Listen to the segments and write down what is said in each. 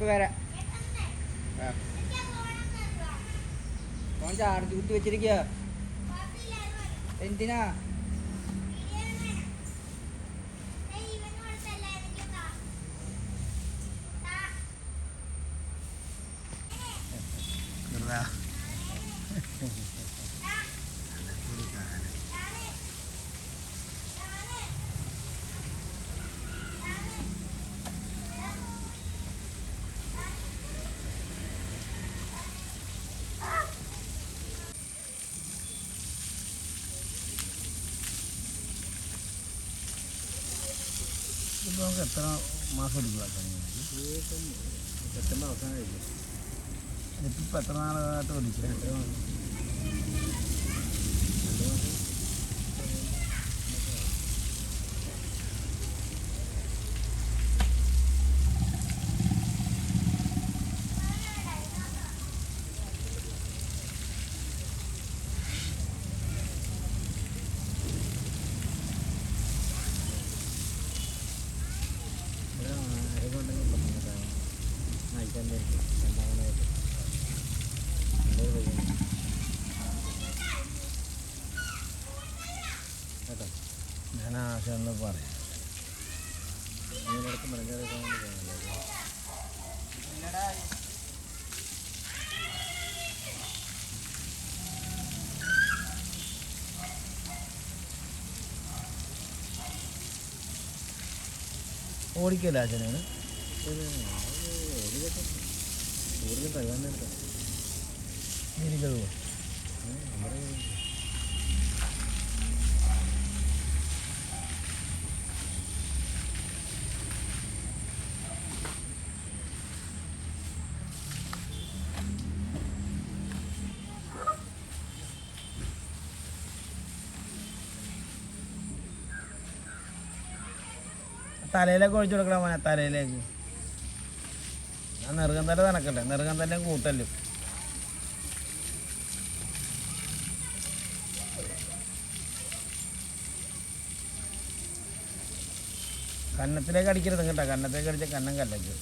இப்போ வேற. கொஞ்சம் அடைச்சி விட்டு வச்சிருக்கியா? ரெண்டினா നമുക്ക് എത്ര മാസം എടുക്കും സെപ്റ്റംബർ അവസാനം ഇപ്പം എത്ര നാളായിട്ട് പഠിച്ചു എത്ര മാസം ഇവിടെ ആരെക്കൊണ്ടെങ്കിൽ പറഞ്ഞേക്കാം കേട്ടോ ഞാൻ ആശയെന്ന് പറയാം ഓടിക്കല്ല അച്ഛനാണ്? നേരത്തെ തലയിലേക്ക് ഒഴിച്ചു കൊടുക്കണം മോനെ തലയിലേക്ക്. ഞാൻ നെറുകം തല നനക്കട്ടെ നെറുകം തല കൂട്ടല്ലും. കന്നത്തിലേക്ക് അടിക്കരുത് കേട്ടോ. കന്നത്തേക്ക് അടിച്ച കന്നം കല്ലയ്ക്ക്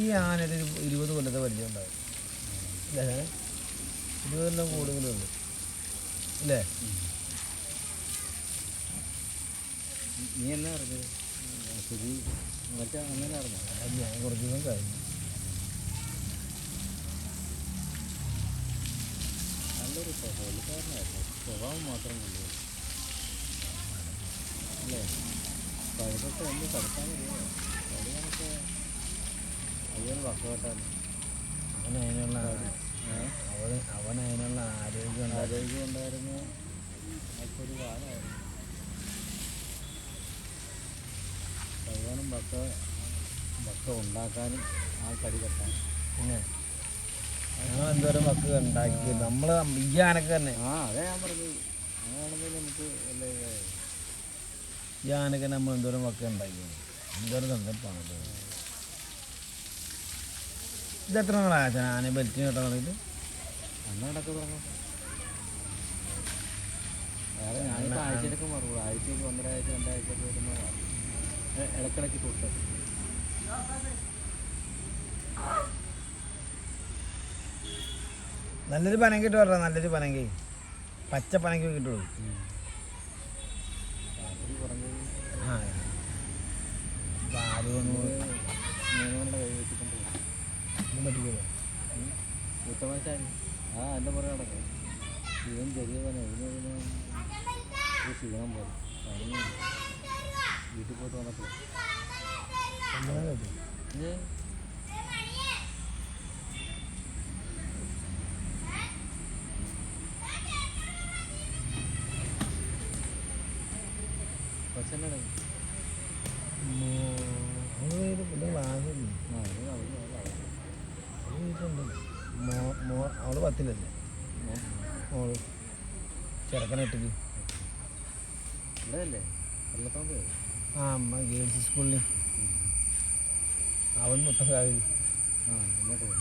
എനിക്ക് ആനയുടെ ഒരു ഇരുപത് കൊല്ലത്തെ പരിചയം ഉണ്ടാവും. അല്ലേ? ഇരുപത് കൊല്ലം കൂടുതലുണ്ട് അല്ലേ? നീ എന്നാ അറിഞ്ഞത് മറ്റേ അങ്ങനെ അറിഞ്ഞു? ഞാൻ കുറച്ച് ദിവസം കഴിഞ്ഞു. നല്ലൊരു പുള്ളിക്കാരനായിരുന്നു സ്വഭാവം മാത്രം കൊണ്ടു അല്ലേ? പഴുതൊക്കെ എന്ത് കടക്കാൻ കഴിയുമോ? അയ്യൊരു വക്കോട്ടാണ് അവൻ അതിനുള്ള അവൻ അവൻ അതിനുള്ള ആരോഗ്യം ആരോഗ്യം ഉണ്ടായിരുന്നു. അതൊക്കെ ഒരു കാലമായിരുന്നു. കഴിയാനും വക്ക വക്ക ഉണ്ടാക്കാനും ആ കടി കെട്ടാനും. പിന്നെ ഞങ്ങൾ എന്തോരം മക്കൾ ഉണ്ടാക്കി. നമ്മൾ ഈ ആനക്ക് തന്നെ. ആ അതെ ഞാൻ പറഞ്ഞത്. അങ്ങനെയാണെങ്കിൽ നമുക്ക് അല്ലേ ഈ ആനക്ക് നമ്മൾ എന്തോരം മക്കൾ ഉണ്ടാക്കി. എന്തോരം ഇത് എത്ര നാളായ ആന ബെൽറ്റിന് കേട്ടോ തുടങ്ങിയിട്ട്. അന്നടക്കം തുടങ്ങും വേറെ ഞാനിപ്പോൾ ആഴ്ചയിലൊക്കെ മാറുള്ളൂ. ആഴ്ചയ്ക്ക് ഒന്നരാഴ്ച രണ്ടാഴ്ച ഒക്കെ വരുമ്പോൾ മാറും. ഇ- ഇടയ്ക്കിടയ്ക്ക് തൊട്ട്. നല്ലൊരു പനം കിട്ടും പറഞ്ഞ നല്ലൊരു പനങ്കി. പച്ച പനങ്കി കിട്ടുള്ളൂ ആ പാൽ ഉത്തമശാലി ആ എന്റെ പുറകെ നടക്കും. ശിവൻ ചെറിയ പന ഇതിന് ഒരു ക്ഷീണം പോലെ. പനി വീട്ടിൽ പോയിട്ട് വന്നപ്പോൾ കൊച്ചെന്നട പിന്നെ ക്ലാസ്സില്ല ആ ഇത് അവധി അവധി അവധി വീട്ടിലുണ്ട്. മോ മോ അവൾ പത്തിലല്ലേ? മോൾ ചെറുക്കനെട്ടിൽ ആ അമ്മ ഗേൾസ് സ്കൂളിൽ അവൻ മൊത്തം കാവിൽ ആ ഇങ്ങോട്ട് പോയി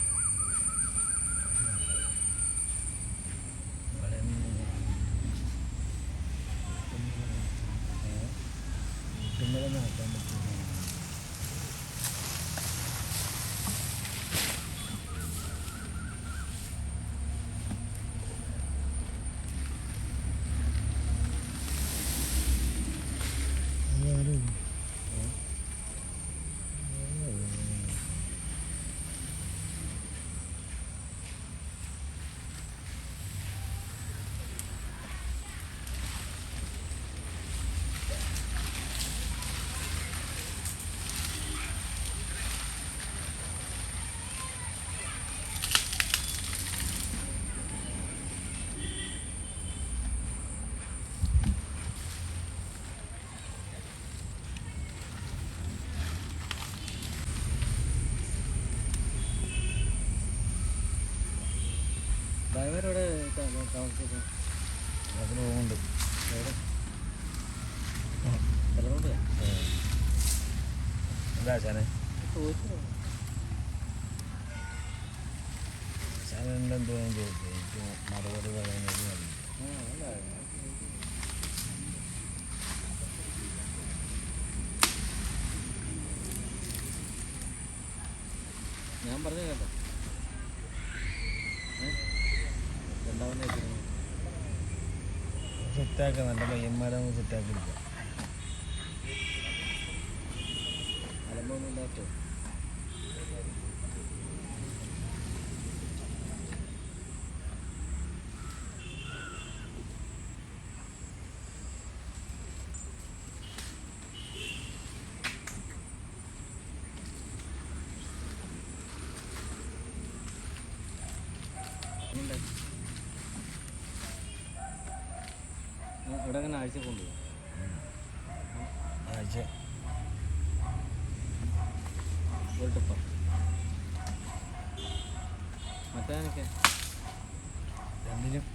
എന്താ ചാനെ ചോദിച്ചു ചാനലിന്റെ എന്തോ ഞാൻ ചോദിച്ചു എനിക്ക് മറുപടി പറയുന്നത് ഞാൻ പറഞ്ഞു കേട്ടോ. രണ്ടാമത്തെ സെറ്റാക്കാം നല്ല പയ്യന്മാരെ നമുക്ക് സെറ്റാക്കി അവിടെ അങ്ങനെ ആഴ്ച കൊണ്ടുപോകും? ആഴ്ച. ഒരു ട്രിപ്പ് മറ്റേനൊക്കെ രണ്ടിനും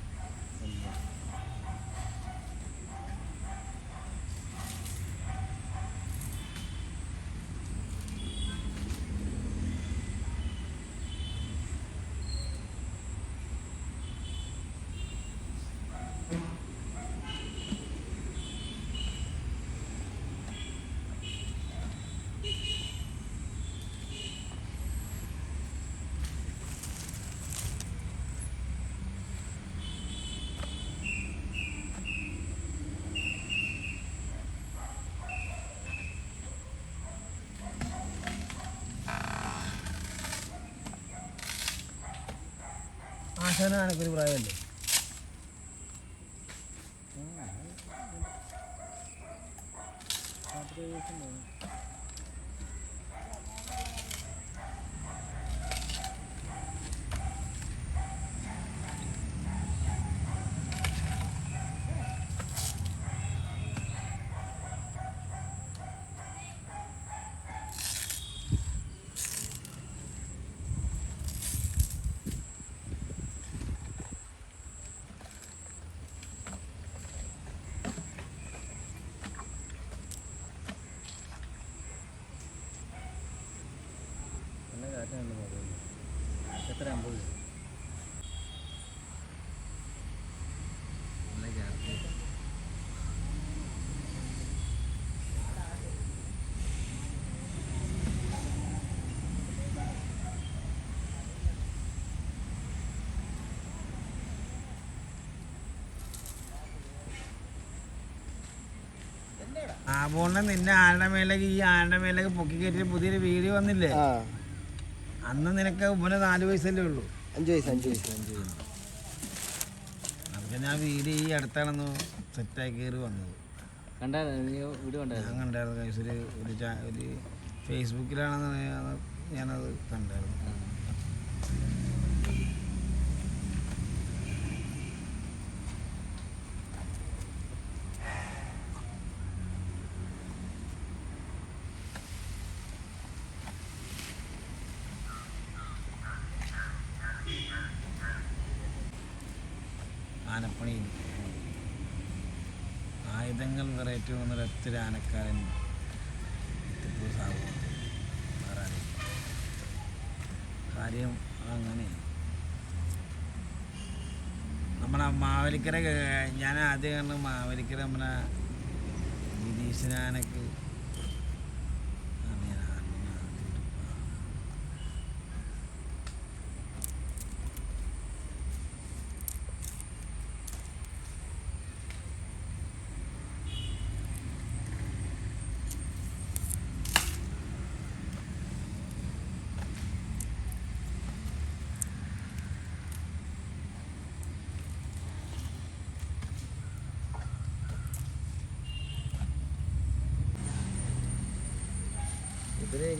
ആശാന ഒരു പ്രായമല്ലേ? നല്ല കാറ്റാണ് എത്ര അമ്പത്? ആ പോണ നിന്നെ ആളുടെ മേലേക്ക് ഈ ആളുടെ മേലേക്ക് പൊക്കി കയറ്റിയ പുതിയൊരു വീഡിയോ വന്നില്ലേ? അന്ന് നിനക്ക് ഇവനെ നാല് വയസ്സല്ലേ ഉള്ളൂ. അഞ്ച് വയസ്സ് അഞ്ച് വയസ്സ് അഞ്ച് വയസ്സ്. നമുക്ക് ഞാൻ വീട് ഈ അടുത്താണെന്ന് സെറ്റാക്കി കയറി വന്നത്. കണ്ടായിരുന്നു? നീ വീട് കണ്ടായിരുന്നു? ഞാൻ കണ്ടായിരുന്നു. ഒരു ഒരു ചാ- ഒരു ഫേസ്ബുക്കിലാണെന്ന് ഞാൻ- ഞാനത് കണ്ടായിരുന്നു. വന്ന ഒരൊറ്റൊരു ആനക്കാരൻ ടിപ്പു സാബു വേറെ കാര്യം അങ്ങനെ. നമ്മളെ മാവേലിക്കര ഞാൻ ആദ്യം കണ്ട് മാവേലിക്കര നമ്മളെ ഗിരീശനാനക്ക്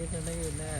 ก็จะไม่ยืนหน่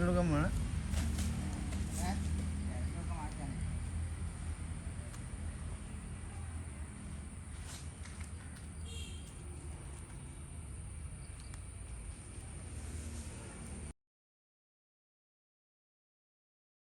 കൊടുക്കാൻ വേണം